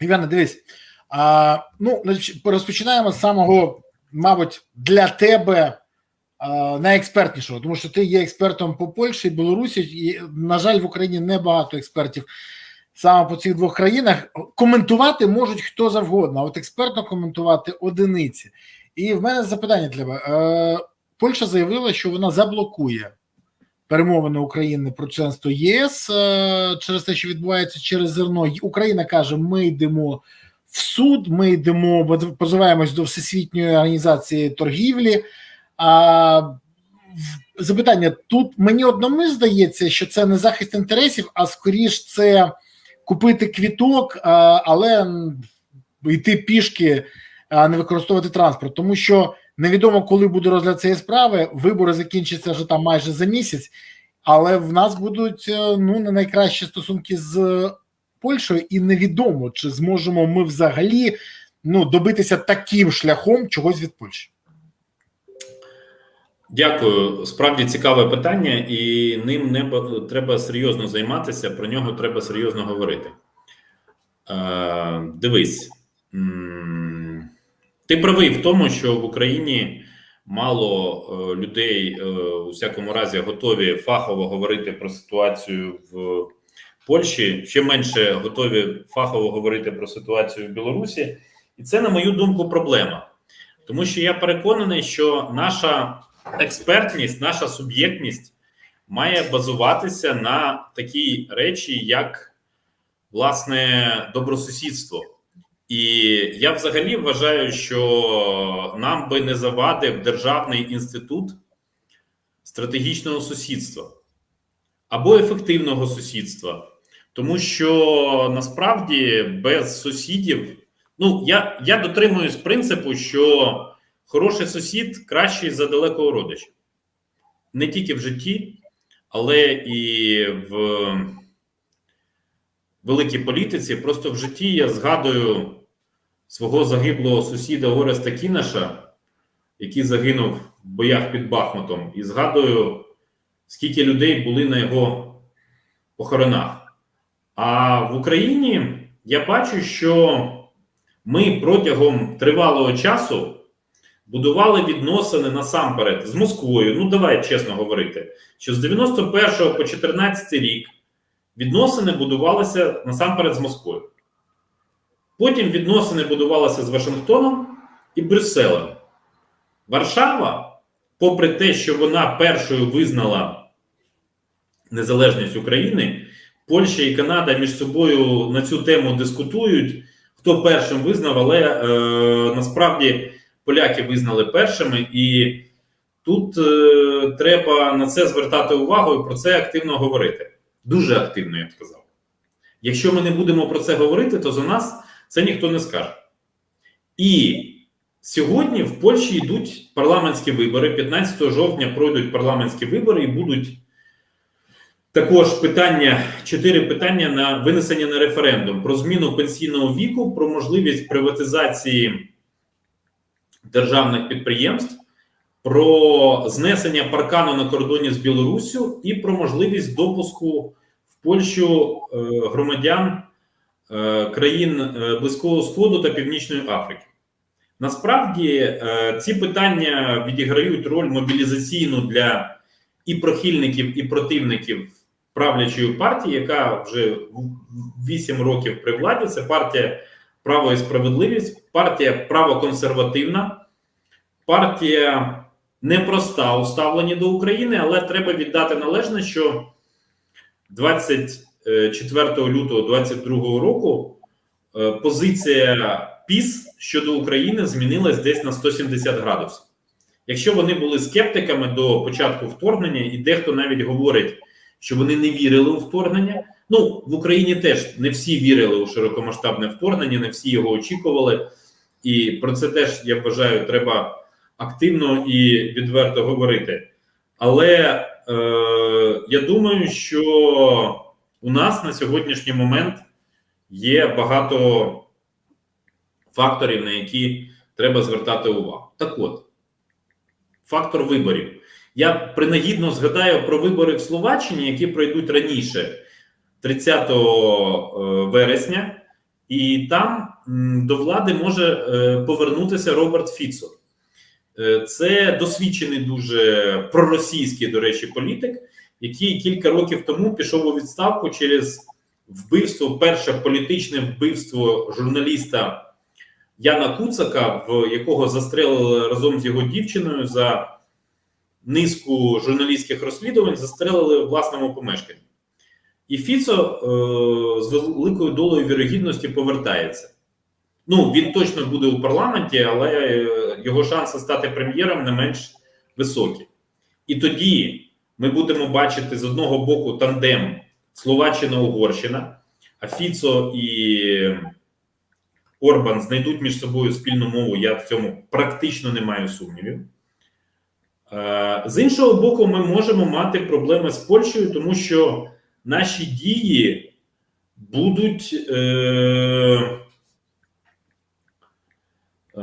Іване, дивись. А, ну, розпочинаємо з самого, мабуть, для тебе а, найекспертнішого, тому що ти є експертом по Польщі і Білорусі, і, на жаль, в Україні небагато експертів саме по цих двох країнах. Коментувати можуть хто завгодно, а от експертно коментувати одиниці. І в мене запитання для тебе. Е, Польща заявила, що вона заблокує перемовини України про членство ЄС е, через те, що відбувається через зерно. Україна каже: ми йдемо в суд, ми йдемо, позиваємось до Всесвітньої організації торгівлі. А запитання тут мені одному здається, що це не захист інтересів, а скоріш це купити квіток, але йти пішки, а не використовувати транспорт, тому що невідомо, коли буде розгляд цієї справи. Вибори закінчаться вже там майже за місяць, але в нас будуть е, ну не найкращі стосунки з Польщею, і невідомо, чи зможемо ми взагалі ну добитися таким шляхом чогось від Польщі. Дякую. Справді цікаве питання, і ним не треба серйозно займатися. Про нього треба серйозно говорити. Е, дивись, ти правий в тому, що в Україні мало е, людей е, у всякому разі готові фахово говорити про ситуацію в Польщі, ще менше готові фахово говорити про ситуацію в Білорусі, і це, на мою думку, проблема. Тому що я переконаний, що наша експертність, наша суб'єктність має базуватися на такій речі, як власне добросусідство. І я взагалі вважаю, що нам би не завадив державний інститут стратегічного сусідства або ефективного сусідства. Тому що насправді без сусідів, ну я, я дотримуюсь принципу, що хороший сусід кращий за далекого родича. Не тільки в житті, але і в великій політиці. Просто в житті я згадую свого загиблого сусіда Ореста Кінаша, який загинув в боях під Бахмутом, і згадую, скільки людей були на його похоронах. А в Україні я бачу, що ми протягом тривалого часу будували відносини насамперед з Москвою. Ну, давай чесно говорити, що з 91 по 14 рік відносини будувалися насамперед з Москвою. Потім відносини будувалися з Вашингтоном і Брюсселем. Варшава, попри те, що вона першою визнала незалежність України, Польща і Канада між собою на цю тему дискутують. Хто першим визнав, але е, насправді поляки визнали першими, і тут е, треба на це звертати увагу і про це активно говорити. Дуже активно, я б сказав. Якщо ми не будемо про це говорити, то за нас це ніхто не скаже. І сьогодні в Польщі йдуть парламентські вибори. 15 жовтня пройдуть парламентські вибори і будуть також питання, чотири питання на винесення на референдум про зміну пенсійного віку, про можливість приватизації державних підприємств, про знесення паркану на кордоні з Білоруссю і про можливість допуску в Польщу е, громадян країн е, Близького Сходу та Північної Африки. Насправді е, ці питання відіграють роль мобілізаційну для і прихильників, і противників правлячої партії, яка вже 8 років при владі. Це партія Право і справедливість, партія правоконсервативна, партія непроста у ставленні до України, але треба віддати належне, що 24 лютого 2022 року е, позиція ПІС щодо України змінилась десь на 170 градусів. Якщо вони були скептиками до початку вторгнення, і дехто навіть говорить, що вони не вірили у вторгнення. Ну в Україні теж не всі вірили у широкомасштабне вторгнення, не всі його очікували, і про це теж я вважаю, треба активно і відверто говорити. Але е, я думаю, що у нас на сьогоднішній момент є багато факторів, на які треба звертати увагу. Так от, фактор виборів. Я принагідно згадаю про вибори в Словаччині, які пройдуть раніше, 30 вересня, і там до влади може е, повернутися Роберт Фіцо. Е, Це досвідчений дуже проросійський, до речі, політик, який кілька років тому пішов у відставку через вбивство, перше політичне вбивство журналіста Яна Куцака, в якого застрелили разом з його дівчиною за низку журналістських розслідувань, застрелили в власному помешканні. І Фіцо е, з великою долею вірогідності повертається. Ну, він точно буде у парламенті, але е, його шанси стати прем'єром не менш високі. І тоді ми будемо бачити з одного боку тандем Словаччина-Угорщина, а Фіцо і Орбан знайдуть між собою спільну мову. Я в цьому практично не маю сумнівів. Е, З іншого боку, ми можемо мати проблеми з Польщею, тому що наші дії будуть. Е, е,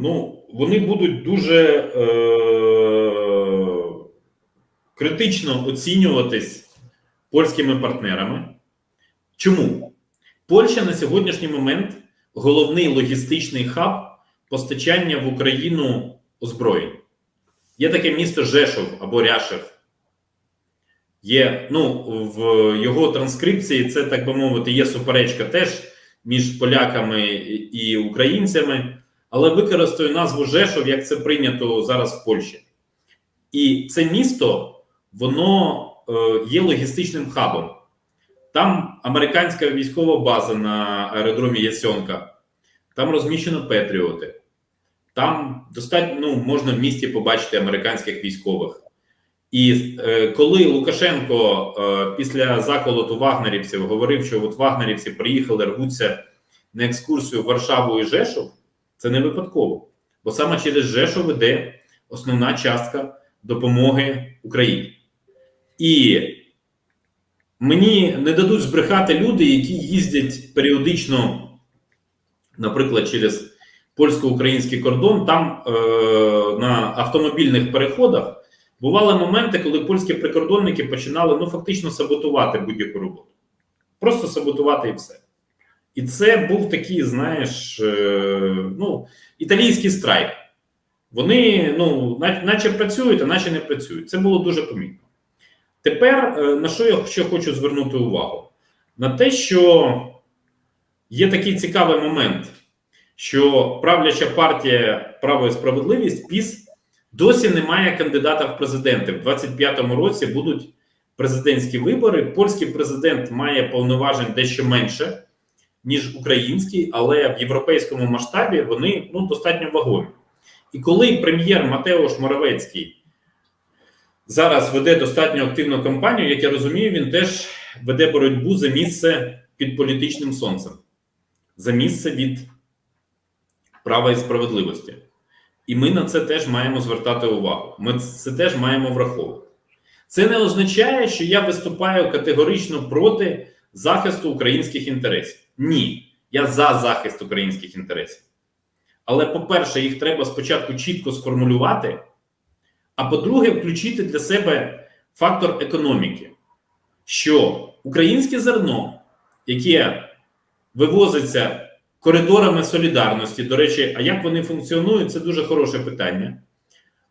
ну, вони будуть дуже е, критично оцінюватись польськими партнерами. Чому? Польща на сьогоднішній момент головний логістичний хаб постачання в Україну озброєнь. Є таке місто Жешов або Ряшев. Є, ну, в його транскрипції це, так би мовити, є суперечка теж між поляками і українцями, але використаю назву Жешов, як це прийнято зараз в Польщі. І це місто, воно е, є логістичним хабом. Там американська військова база на аеродромі Ясьонка, там розміщено Петріоти. Там достатньо ну, можна в місті побачити американських військових. І е, коли Лукашенко е, після заколоту вагнерівців говорив, що от вагнерівці приїхали, рвуться на екскурсію в Варшаву і Жешов, це не випадково. Бо саме через Жешов іде основна частка допомоги Україні. І мені не дадуть збрехати люди, які їздять періодично, наприклад, через польсько-український кордон, там е, на автомобільних переходах. Бували моменти, коли польські прикордонники починали ну фактично саботувати будь-яку роботу. Просто саботувати і все. І це був такий, знаєш, е, ну, італійський страйк. Вони, ну, наче працюють, а наче не працюють. Це було дуже помітно. Тепер е, на що я ще хочу звернути увагу? На те, що є такий цікавий момент, що правляча партія Право і справедливість ПІС досі немає кандидата в президенти. В 25-му році будуть президентські вибори. Польський президент має повноважень дещо менше, ніж український, але в європейському масштабі вони ну, достатньо вагомі. І коли прем'єр Матеуш Моровецький зараз веде достатньо активну кампанію, як я розумію, він теж веде боротьбу за місце під політичним сонцем, за місце від права і справедливості. І ми на це теж маємо звертати увагу. Ми це теж маємо враховувати. Це не означає, що я виступаю категорично проти захисту українських інтересів. Ні, я за захист українських інтересів. Але, по-перше, їх треба спочатку чітко сформулювати. А по-друге, включити для себе фактор економіки, що українське зерно, яке вивозиться коридорами солідарності, до речі, а як вони функціонують, це дуже хороше питання.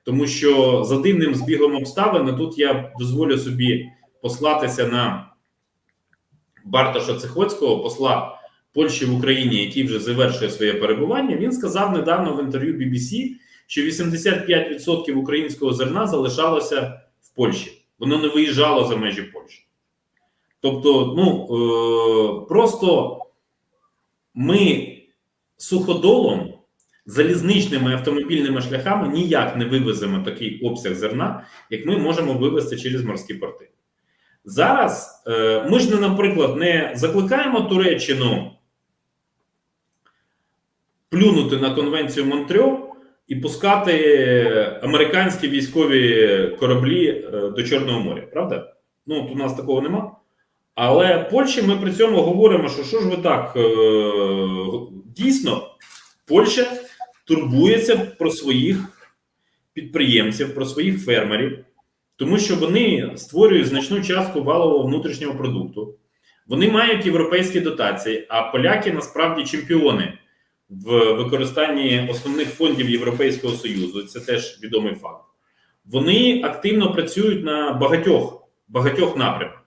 Тому що за дивним збігом обставин, тут я дозволю собі послатися на Бартоша Цехоцького, посла Польщі в Україні, який вже завершує своє перебування. Він сказав недавно в інтерв'ю BBC, що 85% українського зерна залишалося в Польщі. Воно не виїжджало за межі Польщі. Тобто, ну е- просто ми суходолом, залізничними автомобільними шляхами ніяк не вивеземо такий обсяг зерна, як ми можемо вивезти через морські порти. Зараз е- ми ж, наприклад, не закликаємо Туреччину плюнути на конвенцію Монтрьо і пускати американські військові кораблі е, до Чорного моря, правда? Ну, от у нас такого нема. Але Польщі ми при цьому говоримо, що що ж ви так е, дійсно, Польща турбується про своїх підприємців, про своїх фермерів, тому що вони створюють значну частку валового внутрішнього продукту. Вони мають європейські дотації, а поляки насправді чемпіони в використанні основних фондів Європейського Союзу. Це теж відомий факт. Вони активно працюють на багатьох багатьох напрямках.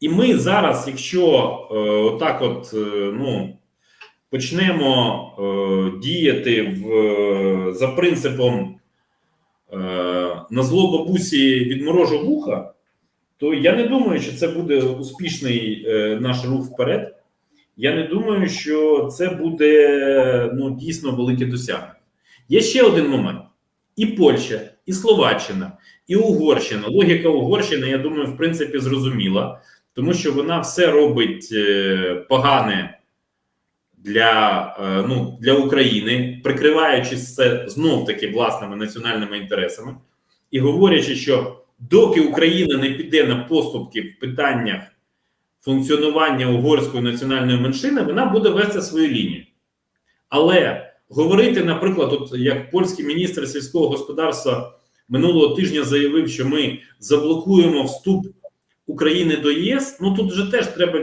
І ми зараз, якщо е, отак, от е, ну почнемо е, діяти в, е, за принципом е, на зло бабусі відморожу вуха, то я не думаю, що це буде успішний е, наш рух вперед. Я не думаю, що це буде ну, дійсно велике досягнення. Є ще один момент: і Польща, і Словаччина, і Угорщина. Логіка Угорщини, я думаю, в принципі, зрозуміла, тому що вона все робить е, погане для, е, ну, для України, прикриваючись це знов-таки власними національними інтересами, і говорячи, що доки Україна не піде на поступки в питаннях функціонування угорської національної меншини, вона буде вести свою лінію. Але говорити, наприклад, от як польський міністр сільського господарства минулого тижня заявив, що ми заблокуємо вступ України до ЄС, ну тут вже теж треба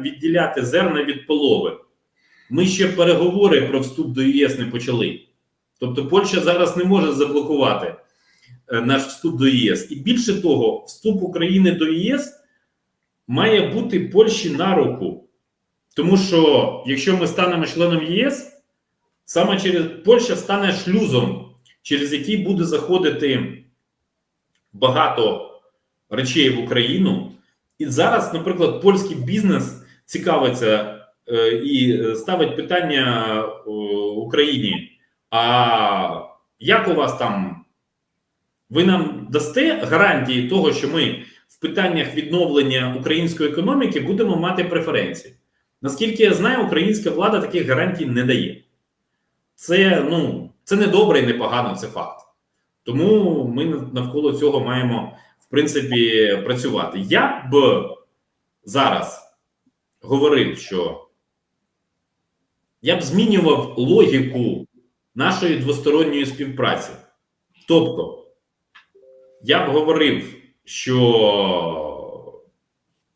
відділяти зерна від полови. Ми ще переговори про вступ до ЄС не почали. Тобто Польща зараз не може заблокувати е, наш вступ до ЄС. І більше того, вступ України до ЄС має бути Польщі на руку. Тому що якщо ми станемо членом ЄС, саме через Польща стане шлюзом, через який буде заходити багато речей в Україну. І зараз, наприклад, польський бізнес цікавиться е, і ставить питання е, Україні. А як у вас там? Ви нам дасте гарантії того, що ми в питаннях відновлення української економіки будемо мати преференції? Наскільки я знаю, українська влада таких гарантій не дає. Це ну, це не добре і не погано, це факт. Тому ми навколо цього маємо, в принципі, працювати. Я б зараз говорив, що я б змінював логіку нашої двосторонньої співпраці. Тобто, я б говорив, що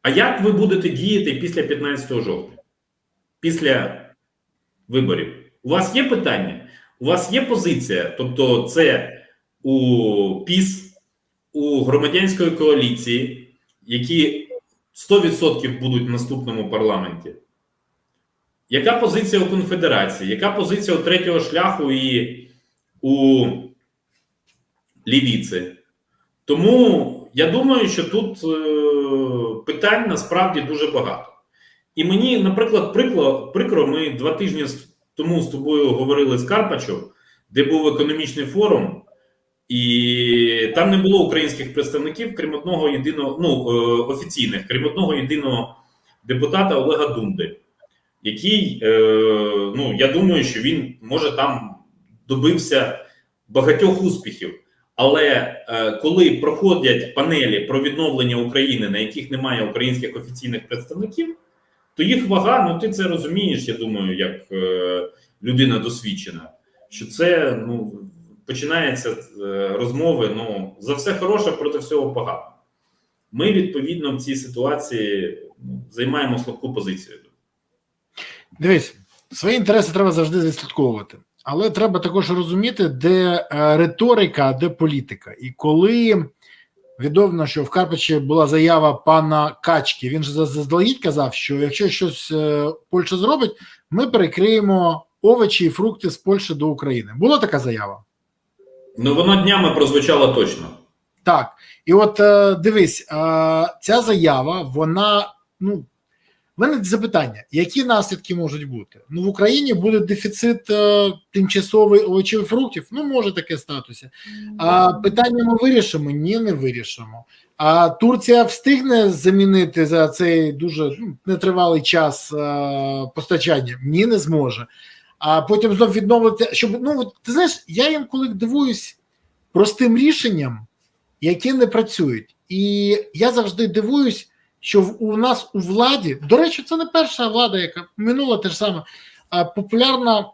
а як ви будете діяти після 15 жовтня? Після виборів? У вас є питання? У вас є позиція? Тобто, це у ПІС, у громадянської коаліції, які 100% будуть в наступному парламенті. Яка позиція у конфедерації? Яка позиція у третього шляху і у лівіці? Тому я думаю, що тут е, питань насправді дуже багато. І мені, наприклад, прикро, прикро, ми два тижні тому з тобою говорили з Карпачем, де був економічний форум, і там не було українських представників, крім одного єдиного, ну е, офіційних, крім одного єдиного депутата Олега Дунди, який, е, ну я думаю, що він може там добився багатьох успіхів. Але е, коли проходять панелі про відновлення України, на яких немає українських офіційних представників, то їх вага, ну ти це розумієш, я думаю, як е, людина досвідчена, що це ну починаються е, розмови. Ну за все хороше проти всього погано. Ми відповідно в цій ситуації ну, займаємо слабку позицію. Дивись, свої інтереси треба завжди відслідковувати. Але треба також розуміти, де е, риторика, де політика. І коли відомо, що в Карпачі була заява пана Качки, він же заздалегідь казав, що якщо щось е, Польща зробить, ми перекриємо овочі і фрукти з Польщі до України. Була така заява? Ну, воно днями прозвучало точно. Так. І от е, дивись, ця заява, вона ну. У мене запитання: які наслідки можуть бути? Ну в Україні буде дефіцит е, тимчасовий овочів і фруктів. Ну може таке статися. А питання ми вирішимо? Ні, не вирішимо. А Турція встигне замінити за цей дуже ну, нетривалий час е, постачання? Ні, не зможе. А потім знов відновити, щоб ну ти знаєш, я їм коли дивуюсь простим рішенням, які не працюють, і я завжди дивуюсь що у нас у владі, до речі, це не перша влада, яка минула те ж саме, популярна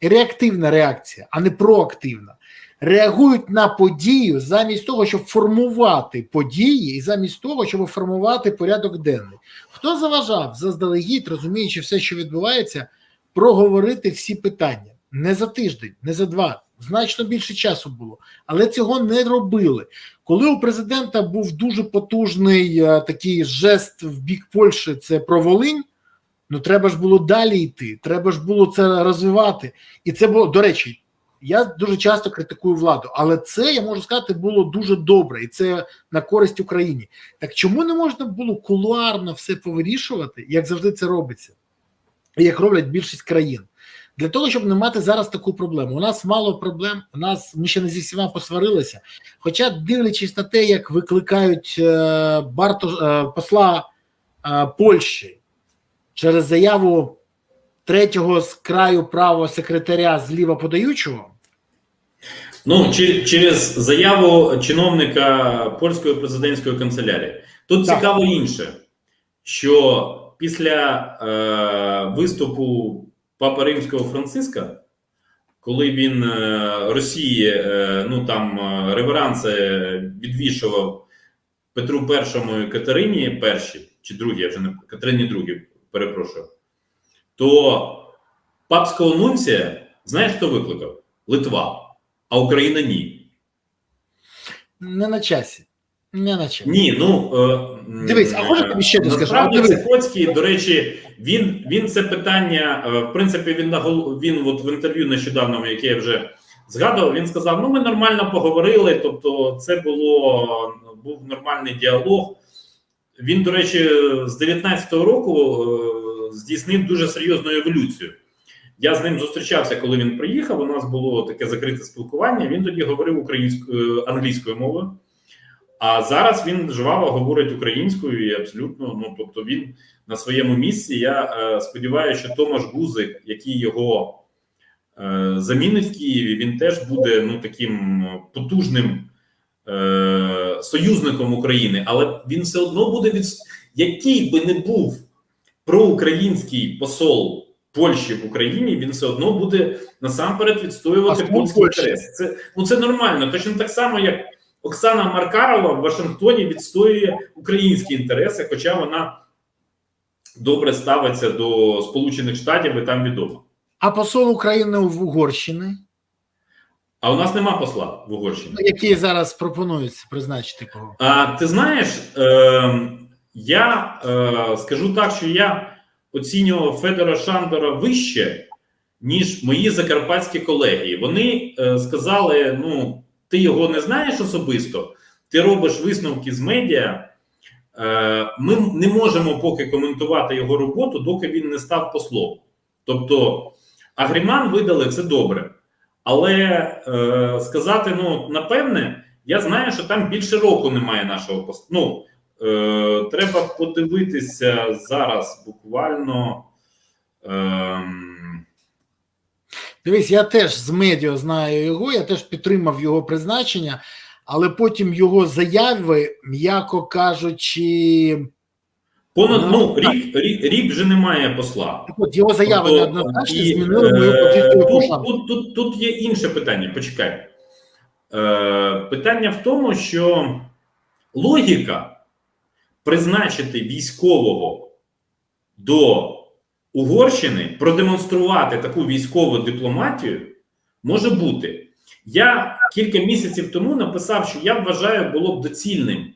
реактивна реакція, а не проактивна. реагують на подію замість того, щоб формувати події, і замість того, щоб формувати порядок денний. Хто заважав заздалегідь, розуміючи все, що відбувається, проговорити всі питання не за тиждень, не за два. Значно більше часу було, але цього не робили. Коли у президента був дуже потужний е, такий жест в бік Польщі, це про Волинь. Ну треба ж було далі йти, треба ж було це розвивати. І це було до речі. Я дуже часто критикую владу, але це я можу сказати було дуже добре, і це на користь Україні. Так чому не можна було кулуарно все повирішувати, як завжди це робиться, і як роблять більшість країн? Для того, щоб не мати зараз таку проблему. У нас мало проблем, у нас ми ще не зі всіма посварилися. Хоча, дивлячись на те, як викликають е, Барто, е, посла е, Польщі через заяву третього з краю правого секретаря зліва подаючого, Ну, через заяву чиновника польської президентської канцелярії. Тут Так. цікаво інше, що після е, виступу Папи Римського Франциска, коли він е, Росії е, ну там е, реверанси відвішував Петру І і Катерині першій, чи другій, я вже не Катерині другій, перепрошую, то папського нунція, знаєш, хто викликав? Литва. А Україна ні. не на часі. Не на часі. Ні, ну е, Дивись, а можна тобі ще не? Насправді. Сикоцький, до речі, він, він це питання, е, в принципі, він нагол- він от в інтерв'ю нещодавньому, яке я вже згадував, він сказав: ну, ми нормально поговорили. Тобто, це було був нормальний діалог. Він, до речі, з 19-го року е, здійснив дуже серйозну еволюцію. Я з ним зустрічався, коли він приїхав. У нас було таке закрите спілкування. Він тоді говорив українською англійською мовою. А зараз він жваво говорить українською і абсолютно, ну тобто він на своєму місці. Я е, сподіваюся, що Томаш Гузик, який його е, замінить в Києві, він теж буде ну таким потужним е, союзником України, але він все одно буде від який би не був проукраїнський посол Польщі в Україні, він все одно буде насамперед відстоювати Посол польський інтерес. Це ну це нормально, точно так само, як. Оксана Маркарова в Вашингтоні відстоює українські інтереси, хоча вона добре ставиться до Сполучених Штатів і там відомо. А посол України в Угорщини, А у нас нема посла в Угорщині. який зараз пропонується призначити кого? А ти знаєш, е, я е, скажу так, що я оцінював Федора Шандора вище, ніж мої закарпатські колеги. Вони е, сказали: ну, ти його не знаєш особисто, ти робиш висновки з медіа. Е, ми не можемо поки коментувати його роботу, доки він не став послом. Тобто, Агріман видали це добре. Але е, сказати, ну, напевне, я знаю, що там більше року немає нашого посла. Ну, е, треба подивитися зараз буквально. Е, Дивись, я теж з медіа знаю його, я теж підтримав його призначення, але потім його заяви, м'яко кажучи, понад Ну, ну, рік, рік, рік вже немає посла. так от його заяви Тобто, неоднозначно і, змінили мою е, позицію по Тут, тут, тут, тут є інше питання. Почекай. Е, питання в тому, що логіка призначити військового до Угорщини, продемонструвати таку військову дипломатію може бути. Я кілька місяців тому написав, що я вважаю, було б доцільним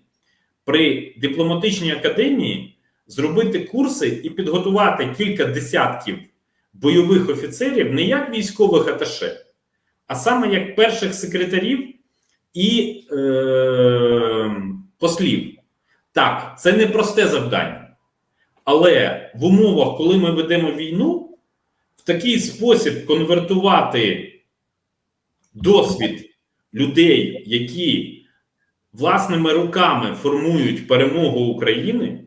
при дипломатичній академії зробити курси і підготувати кілька десятків бойових офіцерів не як військових аташе, а саме як перших секретарів і е, послів. Так, це не просте завдання. Але в умовах, коли ми ведемо війну, в такий спосіб конвертувати досвід людей, які власними руками формують перемогу України,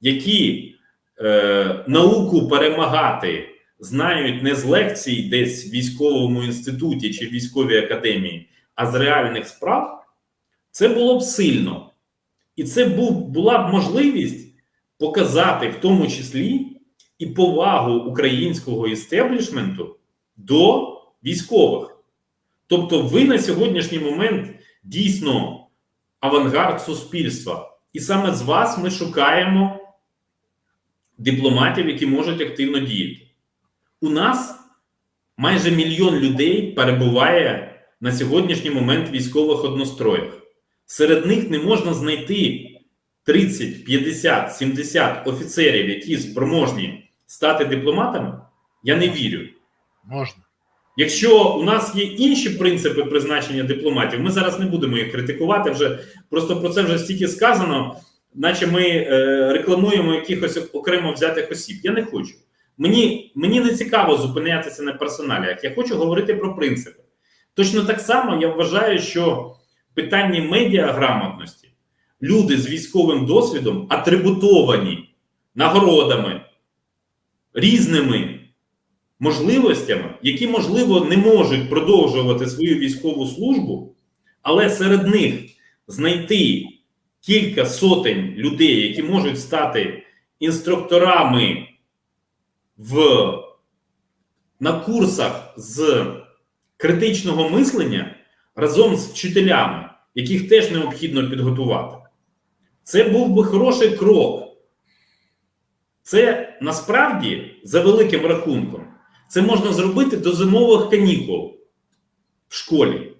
які е, науку перемагати знають не з лекцій десь в військовому інституті чи військовій академії, а з реальних справ, це було б сильно. І це був, була б можливість показати в тому числі і повагу українського істеблішменту до військових. Тобто, ви на сьогоднішній момент дійсно авангард суспільства. І саме з вас ми шукаємо дипломатів, які можуть активно діяти. У нас майже мільйон людей перебуває на сьогоднішній момент в військових одностроях. Серед них не можна знайти 30, 50, 70 офіцерів, які спроможні стати дипломатами. Я не вірю. Можна. Якщо у нас є інші принципи призначення дипломатів, ми зараз не будемо їх критикувати. Вже просто про це вже стільки сказано, наче ми е, рекламуємо якихось окремо взятих осіб. Я не хочу. Мені, мені не цікаво зупинятися на персоналіях. Я хочу говорити про принципи. Точно так само я вважаю, що питання медіаграмотності люди з військовим досвідом атрибутовані нагородами різними можливостями, які, можливо, не можуть продовжувати свою військову службу, але серед них знайти кілька сотень людей, які можуть стати інструкторами в, на курсах з критичного мислення разом з вчителями, яких теж необхідно підготувати. Це був би хороший крок. Це насправді за великим рахунком. Це можна зробити до зимових канікул в школі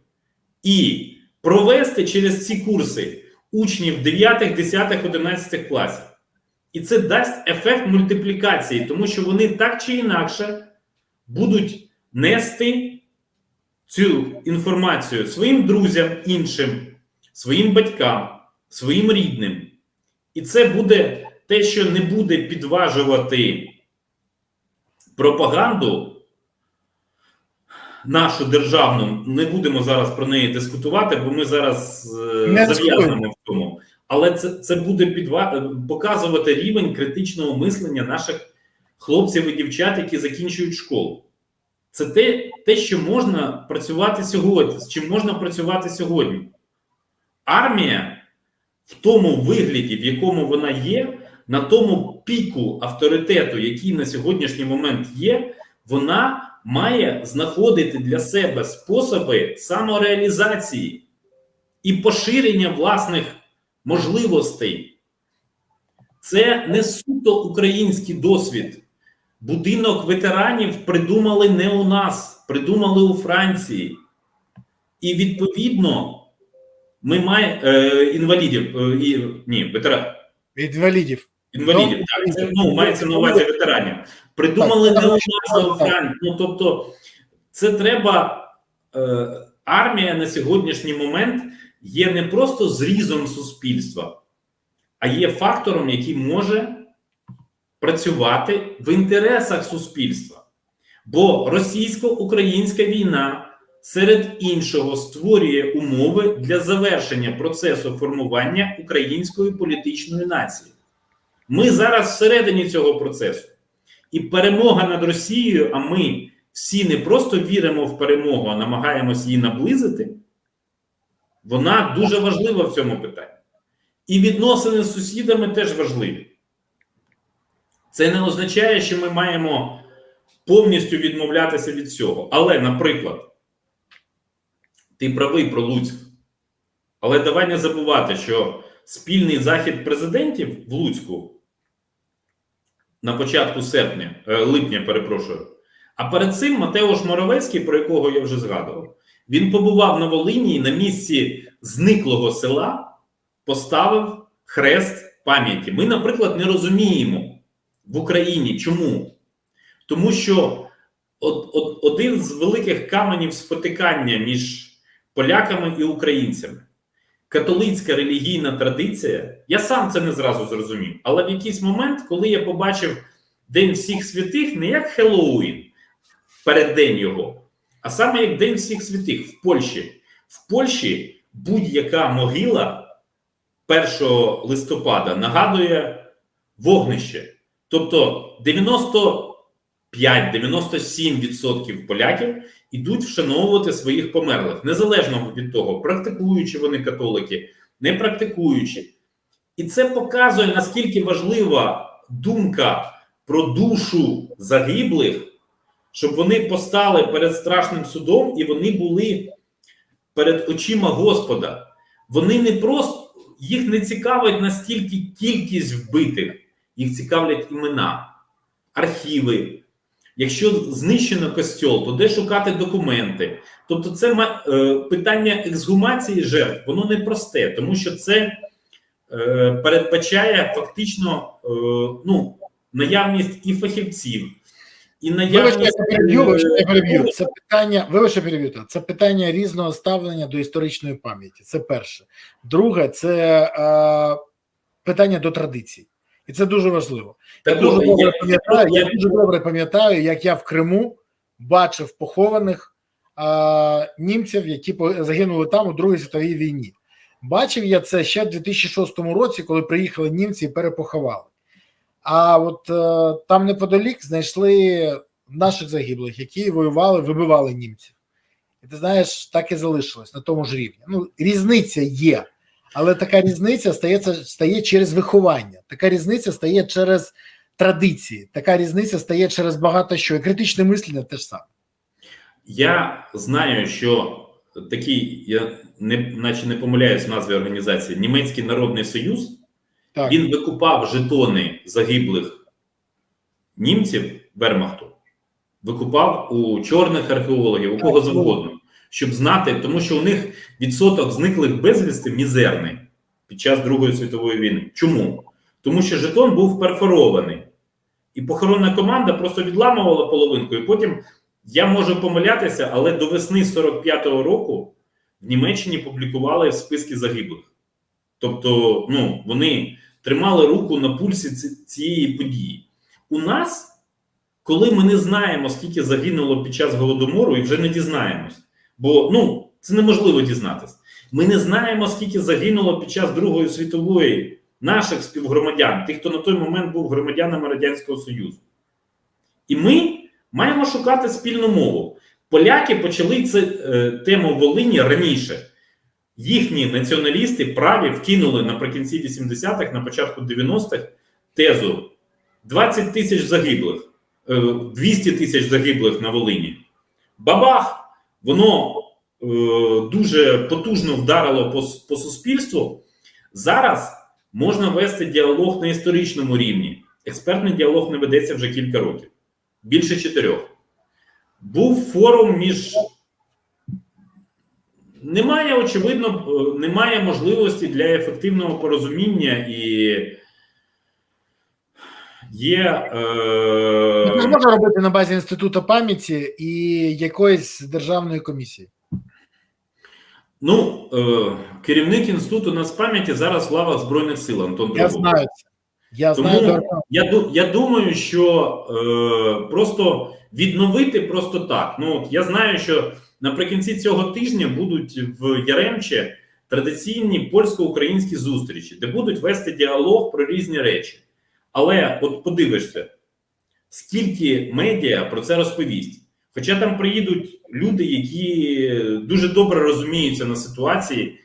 і провести через ці курси учнів 9, 10, 11 класів. І це дасть ефект мультиплікації, тому що вони так чи інакше будуть нести цю інформацію своїм друзям іншим, своїм батькам, своїм рідним. І це буде те, що не буде підважувати пропаганду нашу державну. Не будемо зараз про неї дискутувати, бо ми зараз е, Не в цьому. Але це, це буде підва... показувати рівень критичного мислення наших хлопців і дівчат, які закінчують школу. Це те, те, що можна працювати сьогодні, з чим можна працювати сьогодні. Армія в тому вигляді, в якому вона є, на тому піку авторитету, який на сьогоднішній момент є, вона має знаходити для себе способи самореалізації і поширення власних можливостей. Це не суто український досвід. Будинок ветеранів придумали не у нас, придумали у Франції. І відповідно ми маємо е, інвалідів е, і ні, ветеран, Інвалідів. інвалідів. Ну, Так, це ну, мається на увазі ветеранів. Придумали Так, не у так, нас, а у так. Франції. Ну тобто, це треба. Е, армія на сьогоднішній момент є не просто зрізом суспільства, а є фактором, який може працювати в інтересах суспільства. Бо російсько-українська війна серед іншого створює умови для завершення процесу формування української політичної нації. Ми зараз всередині цього процесу. І перемога над Росією, а ми всі не просто віримо в перемогу, а намагаємось її наблизити. Вона дуже важлива в цьому питанні. І відносини з сусідами теж важливі. Це не означає, що ми маємо повністю відмовлятися від цього. Але, наприклад, ти правий про Луцьк. Але давай не забувати, що спільний захід президентів в Луцьку на початку серпня, е, липня, перепрошую. А перед цим Матеуш Моровецький, про якого я вже згадував, він побував на Волині і на місці зниклого села поставив хрест пам'яті. Ми, наприклад, не розуміємо в Україні чому. Тому що один з великих каменів спотикання між поляками і українцями. Католицька релігійна традиція, я сам це не зразу зрозумів, але в якийсь момент, коли я побачив День всіх святих, не як Хеллоуін, переддень його, а саме як День всіх святих в Польщі. В Польщі будь-яка могила 1 листопада нагадує вогнище. Тобто 95-97% поляків ідуть вшановувати своїх померлих, незалежно від того, практикуючи вони католики, не практикуючи. І це показує, наскільки важлива думка про душу загиблих, щоб вони постали перед страшним судом і вони були перед очима Господа. Вони не просто їх не цікавить настільки кількість вбитих, їх цікавлять імена, архіви. Якщо знищено костьол, то де шукати документи? Тобто, це е, питання ексгумації жертв, воно не просте, тому що це е, передбачає фактично е, ну, наявність і фахівців, і наявність. переб'ю. Це питання, вибачте, переб'ю. та, Це питання різного ставлення до історичної пам'яті. Це перше. Друге, це е, питання до традицій. І це дуже важливо. Я Так, дуже добре пам'ятаю, я я- дуже добре пам'ятаю, як я в Криму бачив похованих е, німців, які загинули там у Другій світовій війні. Бачив я це ще в 2006 році, коли приїхали німці і перепоховали. А от е, там неподалік знайшли наших загиблих, які воювали, вибивали німців. І ти знаєш, так і залишилось на тому ж рівні. Ну, різниця є, але така різниця стається, стає через виховання, така різниця стає через традиції, така різниця стає через багато що. І критичне мислення теж саме. Я знаю, що такий, я не, наче не помиляюсь в назві організації, Німецький Народний Союз, Так, він викупав жетони загиблих німців Вермахту, викупав у чорних археологів, у кого завгодно, щоб знати, тому що у них відсоток зниклих безвісти мізерний під час Другої світової війни. Чому? Тому що жетон був перфорований, і похоронна команда просто відламувала половинку, і потім я можу помилятися, але до весни 45-го року в Німеччині публікували списки загиблих. Тобто, ну, вони тримали руку на пульсі цієї події. У нас, коли ми не знаємо, скільки загинуло під час голодомору, і вже не дізнаємось, бо ну, це неможливо дізнатися. Ми не знаємо, скільки загинуло під час Другої світової наших співгромадян, тих, хто на той момент був громадянами Радянського Союзу. І ми маємо шукати спільну мову. Поляки почали цю е, тему Волині раніше. Їхні націоналісти праві вкинули наприкінці 80-х, на початку 90-х тезу 20 тисяч загиблих, е, 200 тисяч загиблих на Волині. Бабах! Воно е, дуже потужно вдарило по, по суспільству. Зараз можна вести діалог на історичному рівні. Експертний діалог не ведеться вже кілька років, більше чотирьох. Був форум між. Немає, очевидно, е, немає можливості для ефективного порозуміння і є. Це Е... можна робити на базі інституту пам'яті і якоїсь державної комісії. Ну, е, керівник інституту нацпам'яті зараз в лавах Збройних сил Антон Я знаю це. Я Тому знаю я, я думаю, що е, просто відновити просто так. Ну, от я знаю, що наприкінці цього тижня будуть в Яремче традиційні польсько-українські зустрічі, де будуть вести діалог про різні речі. Але от подивишся, скільки медіа про це розповість. Хоча там приїдуть люди, які дуже добре розуміються на ситуації,